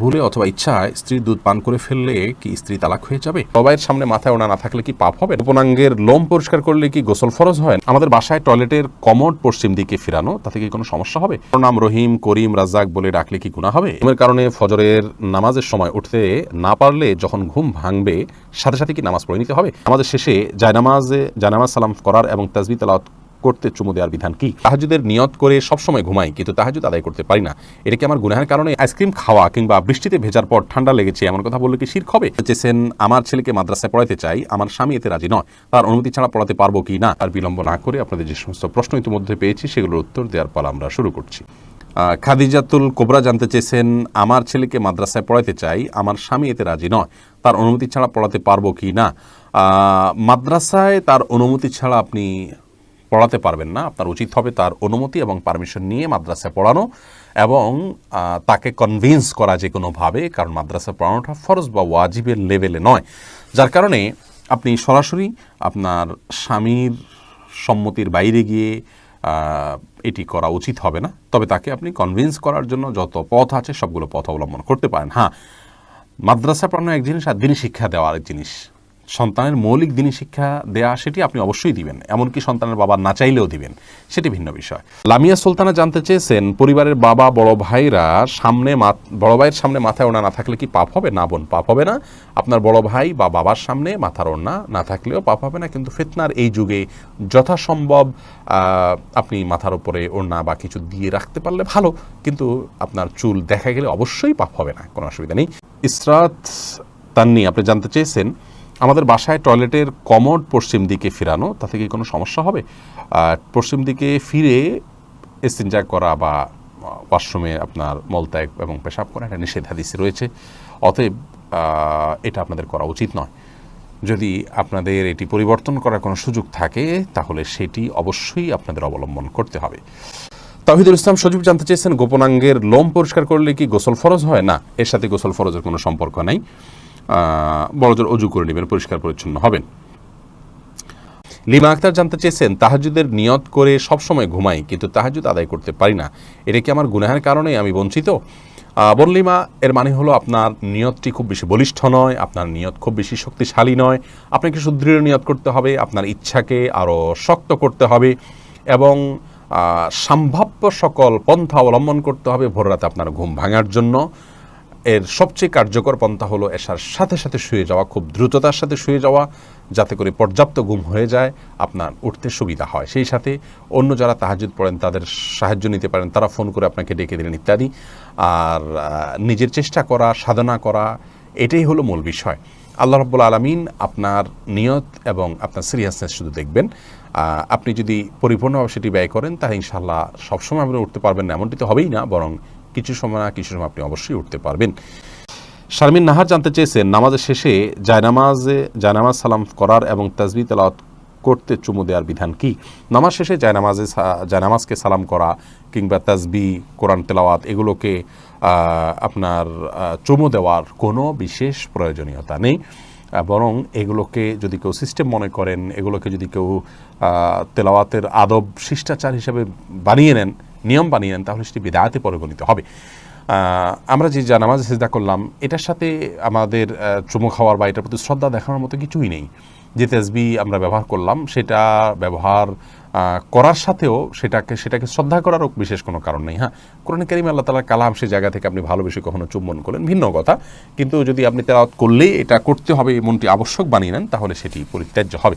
ভুলে অথবা ইচ্ছায় স্ত্রীর দুধ পান করে ফেললে কি স্ত্রী তালাক হয়ে যাবে? সবাইয়ের সামনে মাথায় ওনা না থাকলে কি পাপ হবে? উপনাঙ্গের লোম পরিষ্কার করলে কি গোসল ফরজ হয়? আমাদের বাসায় টয়লেটের কমোড পশ্চিম দিকে ফিরানো, তাতে কি কোনো সমস্যা হবে? নাম রহিম, করিম, রাজ্জাক বলে ডাকলে কি গুণা হবে? এর কারণে ফজরের নামাজের সময় উঠতে না পারলে যখন ঘুম ভাঙবে, সাথে সাথে কি নামাজ পড়ে নিতে হবে? আমাদের শেষে জায়নামাজে জায়নামাজ সালাম করার এবং তাজবি তালাওয়াত করতে চুমু দেওয়ার বিধান কি? তাহাজুদের নিয়ত করে সবসময় ঘুমাই, কিন্তু তাহাজুদ আদায় করতে পারি না। এটা কি আমার গুনাহের কারণে? আইসক্রিম খাওয়া কিংবা বৃষ্টিতে ভেজার পর ঠান্ডা লেগেছে, এমন কথা বললে কি শির্ক হবে? চেয়েছেন আমার ছেলেকে মাদ্রাসায় পড়াতে চাই, আমার স্বামী এতে রাজি নয়। তার অনুমতি ছাড়া পড়াতে পারব কি না? আর বিলম্ব না করে আপনাদের যে সমস্ত প্রশ্ন ইতিমধ্যে পেয়েছি, সেগুলোর উত্তর দেওয়ার পর আমরা শুরু করছি। খাদিজাতুল কোবরা জানতে চেয়েছেন, আমার ছেলেকে মাদ্রাসায় পড়াতে চাই, আমার স্বামী এতে রাজি নয়। তার অনুমতি ছাড়া পড়াতে পারব কি না? মাদ্রাসায় তার অনুমতি ছাড়া আপনি পড়াতে পারবেন না। আপনার উচিত হবে তার অনুমতি এবং পারমিশন নিয়ে মাদ্রাসায় পড়ানো এবং তাকে কনভিন্স করা যে কোনোভাবে কারণ মাদ্রাসায় পড়ানোটা ফরজ বা ওয়াজিবের লেভেলে নয়। যার কারণে আপনি সরাসরি আপনার স্বামীর সম্মতির বাইরে গিয়ে এটি করা উচিত হবে না। তবে তাকে আপনি কনভিন্স করার জন্য যত পথ আছে সবগুলো পথ অবলম্বন করতে পারেন। হ্যাঁ মাদ্রাসা পড়ানো এক জিনিস আর দিনই শিক্ষা দেওয়া আরেক জিনিস। সন্তানের মৌলিক দিনই শিক্ষা দেয়া সেটি আপনি অবশ্যই দিবেন। এমনকি সন্তানের বাবা না চাইলেও দিবেন। সেটি ভিন্ন বিষয়। লামিয়া সুলতানা জানতে চেয়েছেন, পরিবারের বাবা বড় ভাইরা সামনে বড় ভাইয়ের সামনে মাথায় ওনা না থাকলে কি পাপ হবে? না বোন, পাপ হবে না। আপনার বড় ভাই বা বাবার সামনে মাথার ওড়না না থাকলেও পাপ হবে না। কিন্তু ফিতনার এই যুগে যথাসম্ভব আপনি মাথার উপরে ওড়না বা কিছু দিয়ে রাখতে পারলে ভালো। কিন্তু আপনার চুল দেখা গেলে অবশ্যই পাপ হবে না। কোনো অসুবিধা নেই। ইসরাত তান্নি, আপনি জানতে চেয়েছেন আমাদের বাসায় টয়লেটের কমোড পশ্চিম দিকে ফিরানো, তাতে কি কোনো সমস্যা হবে? পশ্চিম দিকে ফিরে এস্তিনজা করা বা ওয়াশরুমে আপনার মলত্যাগ এবং পেশাব করা এটা নিষেধ হাদিসে রয়েছে। অতএব এটা আপনাদের করা উচিত নয়। যদি আপনাদের এটি পরিবর্তন করার কোনো সুযোগ থাকে, তাহলে সেটি অবশ্যই আপনাদের অবলম্বন করতে হবে। তাহিদুল ইসলাম সজীব, জানতে চেয়েছেন গোপনাঙ্গের লোম পরিষ্কার করলে কি গোসল ফরজ হয়? না, এর সাথে গোসল ফরজের কোনো সম্পর্ক নাই। বড়জোর অজু করে নেবেন, পরিষ্কার পরিচ্ছন্ন হবেন। লিমা আক্তার জানতে চেয়েছেন তাহাজুদের নিয়ত করে সবসময় ঘুমাই, কিন্তু তাহাজুদ আদায় করতে পারি না। এটা কি আমার গুনাহের কারণে আমি বঞ্চিত? বনলিমা এর মানে হলো আপনার নিয়তটি খুব বেশি বলিষ্ঠ নয়, আপনার নিয়ত খুব বেশি শক্তিশালী নয়, আপনাকে সুদৃঢ় নিয়ত করতে হবে, আপনার ইচ্ছাকে আরও শক্ত করতে হবে এবং সম্ভাব্য সকল পন্থা অবলম্বন করতে হবে ভোর রাতে আপনার ঘুম ভাঙার জন্য। এর সবচেয়ে কার্যকর পন্থা হলো এসার সাথে সাথে শুয়ে যাওয়া, খুব দ্রুততার সাথে শুয়ে যাওয়া, যাতে করে পর্যাপ্ত ঘুম হয়ে যায়, আপনার উঠতে সুবিধা হয়। সেই সাথে অন্য যারা তাহাজুদ পড়েন, তাদের সাহায্য নিতে পারেন, তারা ফোন করে আপনাকে ডেকে দিলেন ইত্যাদি। আর নিজের চেষ্টা করা, সাধনা করা, এটাই হলো মূল বিষয়। আল্লাহ রব্বুল আলমিন আপনার নিয়ত এবং আপনার সিরিয়াসনেস শুধু দেখবেন। আপনি যদি পরিপূর্ণভাবে সেটি ব্যয় করেন, তাহলে ইনশাল্লাহ সবসময় আপনি উঠতে পারবেন না। এমনটি তো হবেই না, বরং কিছু সময় না, কিছু সময় আপনি অবশ্যই উঠতে পারবেন। শারমিন নাহার জানতে চেয়েছেন, নামাজের শেষে জায়নামাজে, জায়নামাজ সালাম করার এবং তাজবি তেলাওয়াত করতে চুমু দেওয়ার বিধান কি? নামাজ শেষে জায়নামাজে জায়নামাজকে সালাম করা কিংবা তাজবি, কোরআন তেলাওয়াত এগুলোকে আপনার চুমু দেওয়ার কোনো বিশেষ প্রয়োজনীয়তা নেই। বরং এগুলোকে যদি কেউ সিস্টেম মনে করেন, এগুলোকে যদি কেউ তেলাওয়াতের আদব, শিষ্টাচার হিসেবে বানিয়ে নেন নিয়ম বানিয়ে নেন তাহলে সেটি বিদায়াতে পরিগণিত হবে। আমরা যে জানামাজ সেজদা করলাম, এটার সাথে আমাদের চুমু খাওয়ার বা এটার প্রতি শ্রদ্ধা দেখানোর মতো কিছুই নেই। যে তেজবি আমরা ব্যবহার করলাম, সেটা ব্যবহার করার সাথেও সেটাকে সেটাকে শ্রদ্ধা করারও বিশেষ কোনো কারণ নেই। হ্যাঁ কোরআন করিম আল্লাহ তালার কালাম সে জায়গা থেকে আপনি ভালোবেসে কখনো চুম্বন করলেন, ভিন্ন কথা। কিন্তু যদি আপনি তেলাওয়াত করলেই এটা করতে হবে এমনটি আবশ্যক বানিয়ে নেন, তাহলে সেটি পরিত্যাজ্য হবে।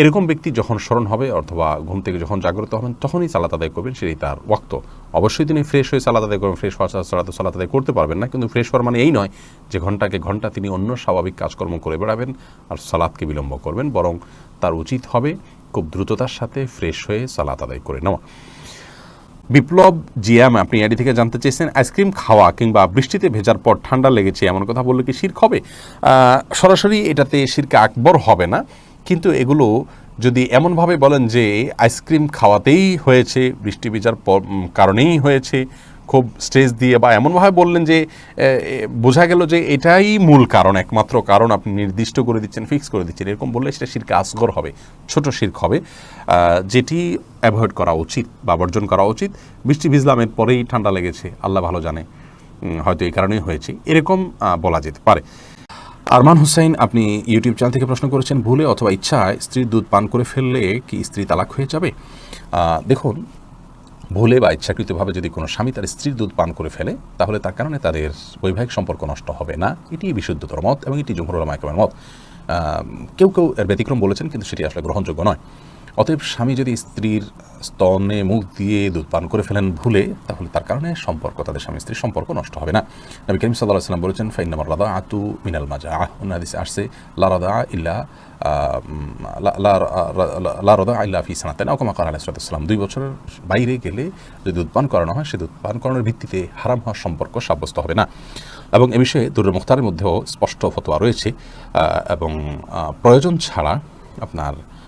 এরকম ব্যক্তি যখন স্মরণ হবে অথবা ঘুম থেকে যখন জাগ্রত হবেন, তখনই সালাত আদায় করবেন, সেটাই তার ওয়াক্ত। অবশ্যই তিনি ফ্রেশ হয়ে সালাত আদায় করবেন ফ্রেশ হওয়া সালাত সালাত আদায় করতে পারবেন না, কিন্তু ফ্রেশ হওয়ার মানে এই নয় যে ঘন্টাকে ঘণ্টা তিনি অন্য স্বাভাবিক কাজকর্ম করে বেড়াবেন আর সালাদকে বিলম্ব করবেন, বরং তার উচিত হবে খুব দ্রুততার সাথে ফ্রেশ হয়ে সালাত আদায় করে নেওয়া। বিপ্লব জিয়াম, আপনি এডি থেকে জানতে চেয়েছেন, আইসক্রিম খাওয়া কিংবা বৃষ্টিতে ভেজার পর ঠান্ডা লেগেছে এমন কথা বললে কি শির্ক হবে? সরাসরি এটাতে শিরকে আকবর হবে না। কিন্তু এগুলো যদি এমনভাবে বলেন যে আইসক্রিম খাওয়াতেই হয়েছে, বৃষ্টি ভেজার কারণেই হয়েছে, খুব স্ট্রেস দিয়ে বা এমনভাবে বললেন যে বোঝা গেল যে এটাই মূল কারণ, একমাত্র কারণ আপনি নির্দিষ্ট করে দিচ্ছেন, ফিক্স করে দিচ্ছেন। এরকম বললে সেটা শিরকে আসগর হবে, ছোট শির্ক হবে। যেটি অ্যাভয়েড করা উচিত বা বর্জন করা উচিত। বৃষ্টি ভিজলামের পরেই ঠান্ডা লেগেছে, আল্লাহ ভালো জানে হয়তো এই কারণেই হয়েছে, এরকম বলা যেতে পারে। আরমান হুসাইন, আপনি ইউটিউব চ্যানেল থেকে প্রশ্ন করেছেন, ভুলে অথবা ইচ্ছায় স্ত্রীর দুধ পান করে ফেললে কি স্ত্রী তালাক হয়ে যাবে? দেখুন, ভুলে বা ইচ্ছাকৃতভাবে যদি কোনো স্বামী তার স্ত্রীর দুধ পান করে ফেলে, তাহলে তার কারণে তাদের বৈবাহিক সম্পর্ক নষ্ট হবে না। এটি বিশুদ্ধতর মত এবং এটি জমহুর মাইকমের মত। কেউ কেউ এর ব্যতিক্রম বলেছেন, কিন্তু সেটি আসলে গ্রহণযোগ্য নয়। অতএব স্বামী যদি স্ত্রীর স্তনে মুখ দিয়ে দুধ পান করে ফেলেন ভুলে তাহলে তার কারণে সম্পর্ক তাদের স্বামী স্ত্রীর সম্পর্ক নষ্ট হবে না। নবী করিম সাল্লাহ সাল্লাম বলেছেন ফাইন ফাইনামার রাদা আতু মিনাল মাজা আহ হাদিসে আসছে লা রাদা ইল্লা আহ, উম, লা- লা- লা- লা রাদা ইল্লা ফি সানাতেন কার আলাইসালাম দুই বছরের বাইরে গেলে যদি দুধ পান করানো হয় সে দুধ পান করানোর ভিত্তিতে হারাম হওয়ার সম্পর্ক সাব্যস্ত হবে না। এবং এ বিষয়ে দুর্র মুখতারের মধ্যেও স্পষ্ট ফতোয়া রয়েছে এবং প্রয়োজন ছাড়া আপনার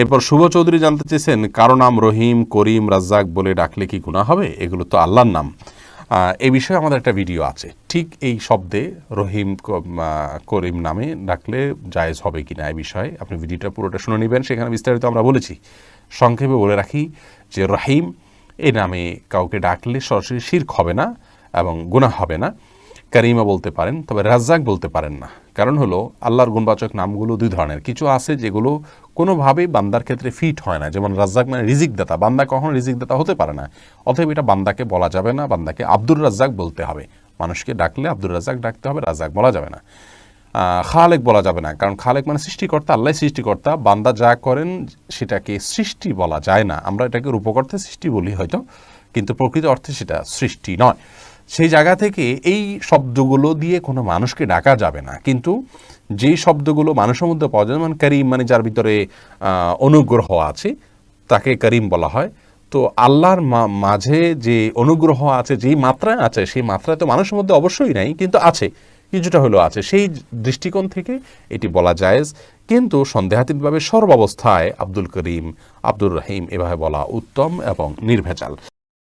এরপর শুভ চৌধুরী জানতে চেয়েছেন, কারও নাম রহিম, করিম, রাজ্জাক বলে ডাকলে কি গুনাহ হবে? এগুলো তো আল্লাহর নাম। এই বিষয়ে আমাদের একটা ভিডিও আছে। ঠিক এই শব্দে রহিম করিম নামে ডাকলে জায়েজ হবে কি না এই বিষয়ে আপনি ভিডিওটা পুরোটা শুনে নেবেন, সেখানে বিস্তারিত আমরা বলেছি। সংক্ষেপে বলে রাখি যে রহিম এ নামে কাউকে ডাকলে সরাসরি শির্ক হবে না এবং গুনাহ হবে না। কারিমা বলতে পারেন, তবে রাজ্জাক বলতে পারেন না। কারণ হলো, আল্লাহর গুণবাচক নামগুলো দুই ধরনের। কিছু আছে যেগুলো কোনোভাবেই বান্দার ক্ষেত্রে ফিট হয় না। যেমন রাজ্জাক মানে রিজিক দাতা বান্দা কখনো রিজিক দাতা হতে পারে না। অতএব এটা বান্দাকে বলা যাবে না, বান্দাকে আব্দুর রাজ্জাক বলতে হবে। মানুষকে ডাকলে আব্দুর রাজ্জাক ডাকতে হবে, রাজ্জাক বলা যাবে না। খালেক বলা যাবে না। কারণ খালেক মানে সৃষ্টিকর্তা আল্লাহ সৃষ্টিকর্তা। বান্দা যা করেন, সেটাকে সৃষ্টি বলা যায় না। আমরা এটাকে রূপকর্থে সৃষ্টি বলি হয়তো, কিন্তু প্রকৃত অর্থে সেটা সৃষ্টি নয়। সেই জায়গা থেকে এই শব্দগুলো দিয়ে কোনো মানুষকে ডাকা যাবে না। কিন্তু যেই শব্দগুলো মানুষের মধ্যে পাওয়া যায়, যেমন করিম মানে যার ভিতরে অনুগ্রহ আছে, তাকে করিম বলা হয়। তো আল্লাহর মাঝে যে অনুগ্রহ আছে, যেই মাত্রায় আছে, সেই মাত্রায় তো মানুষের মধ্যে অবশ্যই নাই, কিন্তু আছে, কিছুটা হলেও আছে। সেই দৃষ্টিকোণ থেকে এটি বলা জায়েজ কিন্তু সন্দেহাতীতভাবে সর্বাবস্থায় আব্দুল করিম, আব্দুর রহিম এভাবে বলা উত্তম এবং নির্ভেজাল।